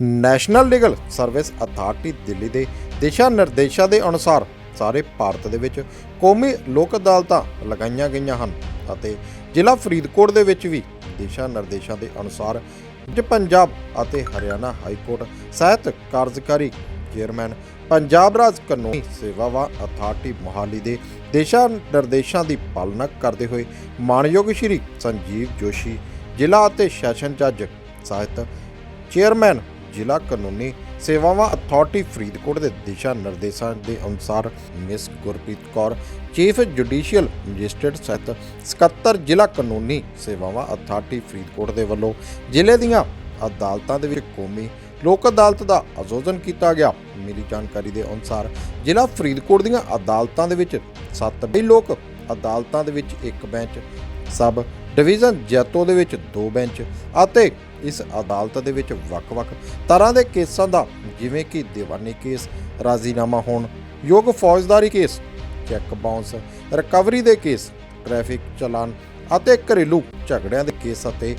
National legal service authority Delhi ਦੇ ਦਿਸ਼ਾ ਨਿਰਦੇਸ਼ਾਂ ਦੇ ਅਨੁਸਾਰ ਸਾਰੇ ਭਾਰਤ ਦੇ ਵਿੱਚ ਕੌਮੀ ਲੋਕ ਅਦਾਲਤਾਂ ਲਗਾਈਆਂ ਗਈਆਂ ਹਨ ਅਤੇ ਜ਼ਿਲ੍ਹਾ ਫਰੀਦਕੋਟ ਦੇ ਵਿੱਚ ਵੀ ਦਿਸ਼ਾ ਨਿਰਦੇਸ਼ਾਂ ਦੇ ਅਨੁਸਾਰ ਅੱਜ ਪੰਜਾਬ ਅਤੇ ਹਰਿਆਣਾ ਹਾਈ ਕੋਰਟ ਸਹਿਤ ਕਾਰਜਕਾਰੀ ਚੇਅਰਮੈਨ ਪੰਜਾਬ ਰਾਜ ਕਾਨੂੰਨੀ ਸੇਵਾਵਾਂ ਅਥਾਰਟੀ ਮੋਹਾਲੀ ਦੇ ਦਿਸ਼ਾ ਨਿਰਦੇਸ਼ਾਂ ਦੀ ਪਾਲਣਾ ਕਰਦੇ ਹੋਏ ਮਾਨਯੋਗ ਸ਼੍ਰੀ ਸੰਜੀਵ ਜੋਸ਼ੀ, ਜ਼ਿਲ੍ਹਾ ਅਤੇ ਸੈਸ਼ਨ ਜੱਜ ਸਾਹਿਤ ਚੇਅਰਮੈਨ ਜ਼ਿਲ੍ਹਾ ਕਾਨੂੰਨੀ ਸੇਵਾਵਾਂ ਅਥਾਰਟੀ ਫਰੀਦਕੋਟ ਦੇ ਦਿਸ਼ਾ ਨਿਰਦੇਸ਼ਾਂ ਦੇ ਅਨੁਸਾਰ miss Gurpreet Kaur, chief judicial magistrate ਸਹਿਤ ਸਕੱਤਰ ਜ਼ਿਲ੍ਹਾ ਕਾਨੂੰਨੀ ਸੇਵਾਵਾਂ ਅਥਾਰਟੀ ਫਰੀਦਕੋਟ ਦੇ ਵੱਲੋਂ ਜ਼ਿਲ੍ਹੇ ਦੀਆਂ ਅਦਾਲਤਾਂ ਦੇ ਵਿੱਚ ਕੌਮੀ ਲੋਕ ਅਦਾਲਤ ਦਾ ਆਯੋਜਨ ਕੀਤਾ ਗਿਆ। ਮਿਲੀ ਜਾਣਕਾਰੀ ਦੇ ਅਨੁਸਾਰ ਜ਼ਿਲ੍ਹਾ ਫਰੀਦਕੋਟ ਦੀਆਂ ਅਦਾਲਤਾਂ ਦੇ ਵਿੱਚ 7 ਲੋਕ ਅਦਾਲਤਾਂ ਦੇ ਵਿੱਚ ਇੱਕ ਬੈਂਚ, ਸਬ ਡਿਵੀਜ਼ਨ ਜੈਤੋ ਦੇ ਵਿੱਚ ਦੋ ਬੈਂਚ ਅਤੇ ਇਸ ਅਦਾਲਤ ਦੇ ਵਿੱਚ ਵੱਖ-ਵੱਖ ਤਰ੍ਹਾਂ ਦੇ ਕੇਸਾਂ ਦਾ, ਜਿਵੇਂ ਕਿ ਦੀਵਾਨੀ ਕੇਸ, ਰਾਜ਼ੀਨਾਮਾ ਹੋਣ, ਯੋਗ ਫੌਜਦਾਰੀ ਕੇਸ, ਚੈੱਕ ਬਾਉਂਸ, ਰਿਕਵਰੀ ਦੇ ਕੇਸ, ਟ੍ਰੈਫਿਕ ਚਲਾਨ ਅਤੇ ਘਰੇਲੂ ਝਗੜਿਆਂ ਦੇ ਕੇਸ ਅਤੇ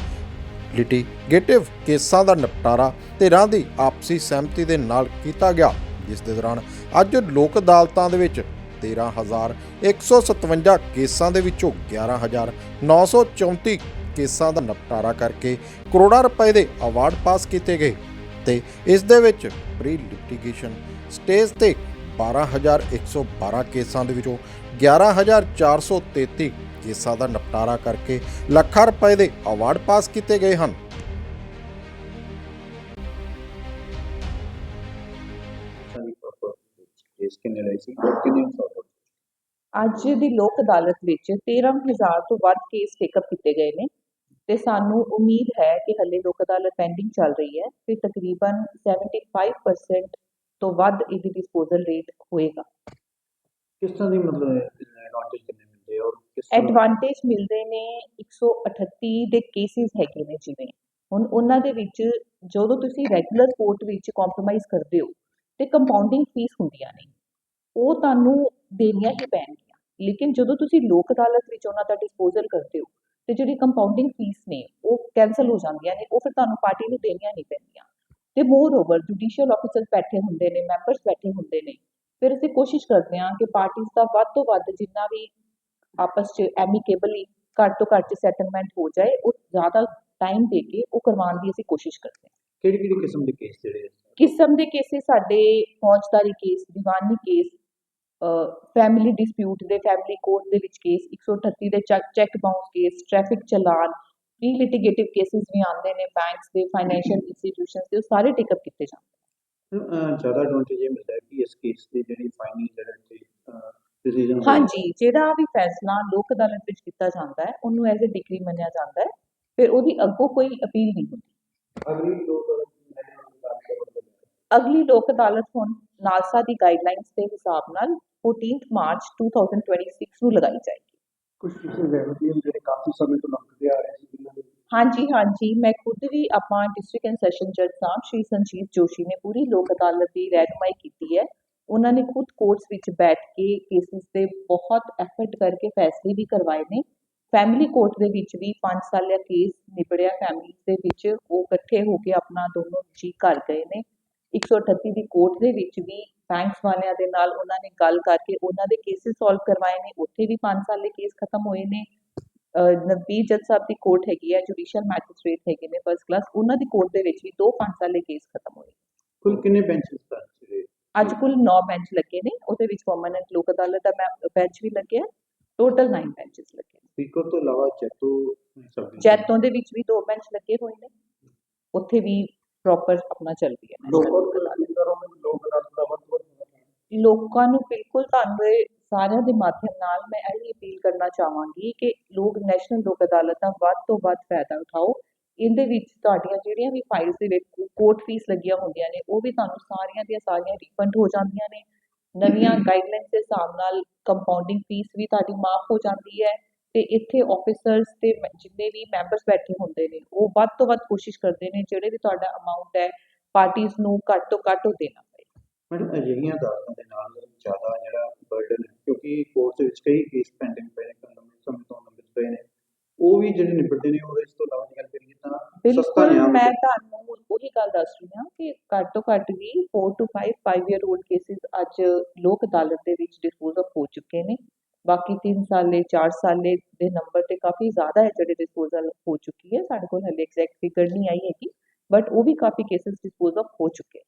ਲਿਟੀਗੇਟਿਵ ਕੇਸਾਂ ਦਾ ਨਿਪਟਾਰਾ ਧਿਰਾਂ ਦੀ ਆਪਸੀ ਸਹਿਮਤੀ ਦੇ ਨਾਲ ਕੀਤਾ ਗਿਆ, ਜਿਸ ਦੇ ਦੌਰਾਨ ਅੱਜ ਲੋਕ ਅਦਾਲਤਾਂ ਦੇ ਵਿੱਚ 13157 ਕੇਸਾਂ ਦੇ ਵਿੱਚੋਂ 11934 ਕੇਸਾਂ ਦਾ ਨਿਪਟਾਰਾ ਕਰਕੇ ਕਰੋੜਾਂ ਰੁਪਏ ਦੇ ਅਵਾਰਡ ਪਾਸ ਕੀਤੇ ਗਏ ਤੇ ਇਸ ਦੇ ਵਿੱਚ ਪ੍ਰੀ ਲਿਟੀਗੇਸ਼ਨ ਸਟੇਜ ਤੇ 12112 ਕੇਸਾਂ ਦੇ ਵਿੱਚੋਂ 11433 ਕੇਸਾਂ ਦਾ ਨਿਪਟਾਰਾ ਕਰਕੇ ਲੱਖਾਂ ਰੁਪਏ ਦੇ ਅਵਾਰਡ ਪਾਸ ਕੀਤੇ ਗਏ ਹਨ। ਅੱਜ ਦੀ ਲੋਕ ਅਦਾਲਤ ਵਿੱਚ 13000 ਤੋਂ ਵੱਧ ਕੇਸ ਟੇਕਅਪ ਕੀਤੇ ਗਏ ਨੇ। ਤੇ ਸਾਨੂੰ ਉਮੀਦ ਹੈ ਕਿ ਹੱਲੇ ਲੋਕ ਅਦਾਲਤ ਪੈਂਡਿੰਗ ਚੱਲ ਰਹੀ ਹੈ ਤੇ ਤਕਰੀਬਨ 75% ਤੋਂ ਵੱਧ ਇਹਦੀ ਡਿਸਪੋਜ਼ਲ ਰੇਟ ਹੋਏਗਾ। ਕਿਸ ਤਰ੍ਹਾਂ ਦੀ ਮਤਲਬ ਐਡਵਾਂਟੇਜ ਕਿੰਨੇ ਮਿਲਦੇ ਆ ਔਰ ਕਿਸ ਐਡਵਾਂਟੇਜ ਮਿਲਦੇ ਨੇ 138 ਦੇ ਕੇਸਿਸ ਹੈਗੇ ਨੇ ਜਿਵੇਂ। ਹੁਣ ਉਹਨਾਂ ਦੇ ਵਿੱਚ ਜਦੋਂ ਤੁਸੀਂ ਰੈਗੂਲਰ ਕੋਰਟ ਵਿੱਚ ਕੰਪਰੋਮਾਈਜ਼ ਕਰਦੇ ਹੋ ਤੇ ਕੰਪਾਊਂਡਿੰਗ ਫੀਸ ਹੁੰਦੀਆਂ ਨੇ। ਉਹ ਤੁਹਾਨੂੰ ਦੇਣੀਆਂ ਹੀ ਪੈਣਗੀਆਂ। ਲੇਕਿਨ ਜਦੋਂ ਤੁਸੀਂ ਲੋਕ ਅਦਾਲਤ ਵਿੱਚ ਉਹਨਾਂ ਦਾ ਡਿਸਪੋਜ਼ਲ ਕਰਦੇ ਹੋ ਤੇ ਜਿਹੜੀ ਕੰਪਾਊਂਡਿੰਗ ਫੀਸ ਨੇ ਉਹ ਕੈਨਸਲ ਹੋ ਜਾਂਦੀਆਂ ਨੇ ਉਹ ਫਿਰ ਤੁਹਾਨੂੰ ਪਾਰਟੀ ਨੂੰ ਦੇਣੀਆਂ ਨਹੀਂ ਪੈਂਦੀਆਂ ਤੇ ਮੋਰ ਓਵਰ ਜੁਡੀਸ਼ੀਅਲ ਆਫੀਸਰ ਬੈਠੇ ਹੁੰਦੇ ਨੇ ਮੈਂਬਰਸ ਬੈਠੇ ਹੁੰਦੇ ਨੇ ਫਿਰ ਅਸੀਂ ਕੋਸ਼ਿਸ਼ ਕਰਦੇ ਹਾਂ ਕਿ ਪਾਰਟੀਆਂ ਦਾ ਵੱਧ ਤੋਂ ਵੱਧ ਜਿੰਨਾ ਵੀ ਆਪਸ 'ਚ ਐਮੀਕੇਬਲੀ ਘੱਟ ਤੋਂ ਘੱਟ ਸੈਟਲਮੈਂਟ ਹੋ ਜਾਏ ਉਹ ਜ਼ਿਆਦਾ ਟਾਈਮ ਦੇ ਕੇ ਉਹ ਕਰਵਾਉਣ ਦੀ ਅਸੀਂ ਕੋਸ਼ਿਸ਼ ਕਰਦੇ ਹਾਂ ਕਿਹੜੀ ਕਿਹੜੀ ਕਿਸਮ ਦੇ ਕੇਸ ਜਿਹੜੇ? ਕਿਸਮ ਦੇ ਕੇਸੇ ਸਾਡੇ ਫੌਜਦਾਰੀ ਕੇਸ ਦੀਵਾਨੀ ਕੇਸ ਫੈਮਿਲੀ ਡਿਸਪਿਊਟ ਦੇ ਫੈਮਿਲੀ ਕੋਰਟ ਦੇ ਵਿੱਚ ਕੇਸ 138 ਦੇ cheque bounce case traffic challan pre litigative cases ਵੀ ਆਉਂਦੇ ਨੇ ਬੈਂਕਸ ਦੇ ਫਾਈਨੈਂਸ਼ੀਅਲ ਇੰਸਟੀਟਿਊਸ਼ਨਸ ਦੇ ਉਹ ਸਾਰੇ ਟੇਕਅਪ ਕੀਤੇ ਜਾਂਦੇ ਜ਼ਿਆਦਾ ਐਡਵਾਂਟੇਜ ਇਹ ਮਿਲਦਾ ਹੈ ਕਿ ਇਸ ਕੇਸ ਦੀ ਜਿਹੜੀ ਫਾਈਨਲ ਜਿਹੜਾ ਤੇ ਡਿਸੀਜਨ ਹਾਂਜੀ ਜਿਹੜਾ ਵੀ ਫੈਸਲਾ ਲੋਕ ਅਦਾਲਤ ਵਿੱਚ ਕੀਤਾ ਜਾਂਦਾ ਹੈ ਉਹਨੂੰ ਐਜ਼ ਅ ਡਿਗਰੀ ਮੰਨਿਆ ਜਾਂਦਾ ਹੈ ਫਿਰ ਉਹਦੀ ਅੱਗੋਂ ਕੋਈ ਅਪੀਲ ਨਹੀਂ ਹੁੰਦੀ। ਅਗਲੀ ਲੋਕ ਅਗਲੀ ਲੋਕ ਅਦਾਲਤ ਹੁਣ ਨਾਲਸਾ ਦੀ ਗਾਈਡਲਾਈਨਸ ਦੇ ਹਿਸਾਬ ਨਾਲ 14th ਮਾਰਚ 2026 ਨੂੰ ਲਗਾਈ ਜਾਏਗੀ। ਕੁਝ ਕਿਸੇ ਲੈਵਲ ਦੇ ਜਿਹੜੇ ਕਾਫੀ ਸਮੇਂ ਤੋਂ ਲੰਘਦੇ ਆ ਰਹੇ ਸੀ ਜਿਨ੍ਹਾਂ ਦੇ। ਹਾਂਜੀ ਹਾਂਜੀ। ਮੈਂ ਖੁਦ ਵੀ ਆਪਾਂ ਡਿਸਟ੍ਰਿਕਟ ਐਂਡ ਸੈਸ਼ਨ ਜੱਜ ਸਾਹਿਬ ਸ਼੍ਰੀ ਸੰਜੀਵ ਜੋਸ਼ੀ ਨੇ ਪੂਰੀ ਲੋਕ ਅਦਾਲਤ ਦੀ ਰਹਿਨੁਮਾਈ ਕੀਤੀ ਹੈ। ਉਹਨਾਂ ਨੇ ਖੁਦ ਕੋਰਟਸ ਵਿੱਚ ਬੈਠ ਕੇ ਕੇਸਿਸ ਤੇ ਬਹੁਤ ਐਫਰਟ ਕਰਕੇ ਫੈਸਲੇ ਵੀ ਕਰਵਾਏ ਨੇ। ਫੈਮਿਲੀ ਕੋਰਟ ਦੇ ਵਿੱਚ ਵੀ 5 ਸਾਲਿਆ ਕੇਸ ਨਿਬੜਿਆ। ਫੈਮਿਲੀ ਦੇ ਵਿੱਚ ਉਹ ਇਕੱਠੇ ਹੋ ਕੇ ਆਪਣਾ ਦੋਨੋਂ ਜੀ ਘਰ ਗਏ ਨੇ। 138 ਦੀ ਕੋਰਟ ਦੇ ਵਿੱਚ ਵੀ ਬੈਂਕਸ ਵਾਲਿਆਂ ਦੇ ਨਾਲ ਉਹਨਾਂ ਨੇ ਗੱਲ ਕਰਕੇ ਉਹਨਾਂ ਦੇ ਕੇਸਿਸ ਸੋਲਵ ਕਰਵਾਏ ਨੇ ਉੱਥੇ ਵੀ 5 ਸਾਲੇ ਕੇਸ ਖਤਮ ਹੋਏ ਨੇ। ਨਵਬੀਰ ਜੱਜ ਸਾਹਿਬ ਦੀ ਕੋਰਟ ਹੈਗੀ ਹੈ ਜੁਡੀਸ਼ੀਅਲ ਮੈਜਿਸਟ੍ਰੇਟ ਹੈਗੇ ਨੇ ਫਸਟ ਕਲਾਸ ਉਹਨਾਂ ਦੀ ਕੋਰਟ ਦੇ ਵਿੱਚ ਵੀ ਦੋ 5 ਸਾਲੇ ਕੇਸ ਖਤਮ ਹੋਏ। ਕੁੱਲ ਕਿੰਨੇ ਬੈਂਚਸ ਜਿਹੜੇ ਅੱਜ ਕੁੱਲ 9 ਬੈਂਚ ਲੱਗੇ ਨੇ ਉਹਦੇ ਵਿੱਚ ਪਰਮਨੈਂਟ ਲੋਕ ਅਦਾਲਤ ਦਾ ਬੈਂਚ ਵੀ ਲੱਗਿਆ ਟੋਟਲ 9 ਬੈਂਚਸ ਲੱਗੇ ਨੇ। ਸਪੀਕਰ ਤੋਂ ਇਲਾਵਾ ਸਭ ਜੈਤੋਂ ਦੇ ਵਿੱਚ ਵੀ ਦੋ ਬੈਂਚ ਲੱਗੇ ਹੋਏ ਨੇ ਉੱਥੇ ਵੀ ਪ੍ਰੋਪਰ ਆਪਣਾ ਚੱਲ ਰਹੀ ਹੈ ਲੋਕਾਂ ਨੂੰ ਅਦਾਲਤ ਕਰੋ ਲੋਕ ਅਦਾਲਤ ਦਾ ਵੱਧ ਤੋਂ ਵੱਧ ਲੋਕਾਂ ਨੂੰ ਬਿਲਕੁਲ ਤੁਹਾਨੂੰ ਸਾਰਿਆਂ ਦੇ ਮਾਧਿਅਮ ਨਾਲ ਮੈਂ ਇਹ ਅਪੀਲ ਕਰਨਾ ਚਾਹਾਂਗੀ ਕਿ ਲੋਕ, ਨੈਸ਼ਨਲ ਲੋਕ ਅਦਾਲਤ ਦਾ ਵੱਧ ਤੋਂ ਵੱਧ ਫਾਇਦਾ ਉਠਾਓ। ਇਹਦੇ ਵਿੱਚ ਤੁਹਾਡੀਆਂ ਜਿਹੜੀਆਂ ਵੀ ਫਾਈਲਸ ਦੇ ਵਿੱਚ ਕੋਰਟ ਫੀਸ ਲੱਗੀਆਂ ਹੁੰਦੀਆਂ ਨੇ, ਉਹ ਵੀ ਤੁਹਾਨੂੰ ਸਾਰੀਆਂ ਦੀਆਂ ਸਾਰੀਆਂ ਰੀਫੰਡ ਹੋ ਜਾਂਦੀਆਂ ਨੇ। ਨਵੀਆਂ ਗਾਈਡਲਾਈਨਸ ਦੇ ਹਿਸਾਬ ਨਾਲ ਕੰਪਾਊਂਡਿੰਗ ਫੀਸ ਵੀ ਤੁਹਾਡੀ ਮਾਫ ਹੋ ਜਾਂਦੀ ਹੈ ਤੇ ਇੱਥੇ ਆਫੀਸਰਸ ਤੇ ਜਿੰਨੇ ਵੀ ਮੈਂਬਰਸ ਬੈਠੇ ਹੁੰਦੇ ਨੇ, ਉਹ ਵੱਧ ਤੋਂ ਵੱਧ ਕੋਸ਼ਿਸ਼ ਕਰਦੇ ਨੇ ਜਿਹੜੇ ਵੀ ਤੁਹਾਡਾ ਅਮਾਉਂਟ ਹੈ ਪਾਰਟੀਆਂ ਨੂੰ ਘੱਟ ਤੋਂ ਘੱਟ ਦੇਣਾ। ਮੈਡਮ ਅਜਿਹੀਆਂ ਅਦਾਲਤਾਂ ਦੇ ਨਾਲ ਜ਼ਿਆਦਾ ਜਿਹੜਾ ਬਰਡਨ ਹੈ ਕਿਉਂਕਿ ਕੋਰਟ ਦੇ ਵਿੱਚ ਕਈ ਕੇਸ ਪੈਂਡਿੰਗ ਪਏ ਨੇ ਲੰਬੇ ਸਮੇਂ ਤੋਂ ਲੰਬਿਤ ਪਏ ਨੇ। ਉਹ ਵੀ ਜਿਹੜੇ ਨਿਬੜਦੇ ਨੇ ਉਹ ਇਸ ਤੋਂ ਇਲਾਵਾ ਗੱਲ ਕਰੀਏ ਤਾਂ ਸਸਤਾ ਬਿਲਕੁਲ ਮੈਂ ਤੁਹਾਨੂੰ ਉਹੀ ਗੱਲ ਦੱਸ ਰਹੀ ਹਾਂ ਕਿ ਘੱਟ ਤੋਂ ਘੱਟ ਵੀ 4 ਟੂ 5 5 ਇਅਰ 올ਡ ਕੇਸਿਸ ਅੱਜ ਲੋਕ ਅਦਾਲਤ ਦੇ ਵਿੱਚ ਡਿਸਪੋਜ਼ ਆਫ ਹੋ ਚੁੱਕੇ ਨੇ। ਬਾਕੀ 3 ਸਾਲੇ 4 ਸਾਲੇ ਦੇ ਨੰਬਰ ਤੇ ਕਾਫੀ ਜ਼ਿਆਦਾ ਹੈ ਜਿਹੜੇ ਡਿਸਪੋਜ਼ਲ ਹੋ ਚੁੱਕੀ ਹੈ। ਸਾਡੇ ਕੋਲ ਹਲੇ ਐਗਜ਼ੈਕਟ ਫਿਗਰ ਨਹੀਂ ਆਈ ਹੈਗੀ ਬਟ ਉਹ ਵੀ ਕਾਫੀ ਕੇਸਿਸ ਡਿਸਪੋਜ਼ ਆਫ ਹੋ ਚੁੱਕੇ